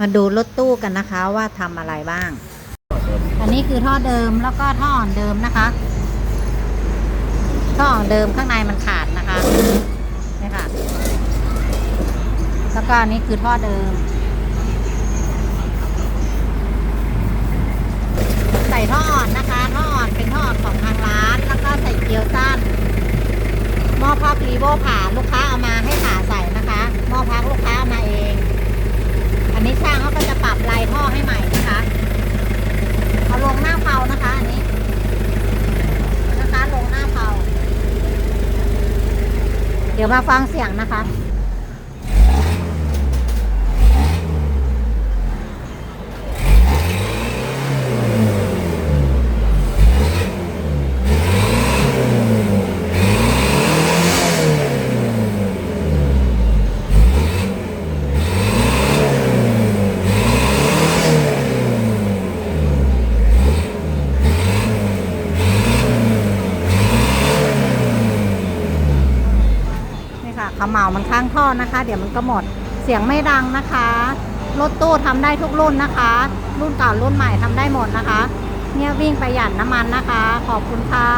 มาดูรถตู้กันนะคะว่าทำอะไรบ้าง อันนี้คือท่อเดิมแล้วก็ท่ออ่อนเดิมนะคะ ท่ออ่อนเดิมข้างในมันขาดนะคะนี่ค่ะ แล้วก็อันนี้คือท่อเดิม ใส่ท่ออ่อนนะคะ ท่ออ่อนเป็นท่ออ่อนของทางร้าน แล้วก็ใส่เกลียวสั้นหม้อพักรีโวผ่าลูกค้าเอามาให้ผ่าใส่นะคะ หม้อพักลูกค้าเอามาเอง อันนี้ช่างเขาก็จะปรับลายท่อให้ใหม่นะคะ เอาลงหน้าเผานะคะ อันนี้ นะคะลงหน้าเผา เดี๋ยวมาฟังเสียงนะคะ ขมเหลามันข้างท่อนะคะ เดี๋ยวมันก็หมดเสียงไม่ดังนะคะรถตู้ทำได้ทุกรุ่นนะคะ รุ่นเก่ารุ่นใหม่ทำได้หมดนะคะ เนี่ยวิ่งประหยัดน้ำมันนะคะ ขอบคุณค่ะ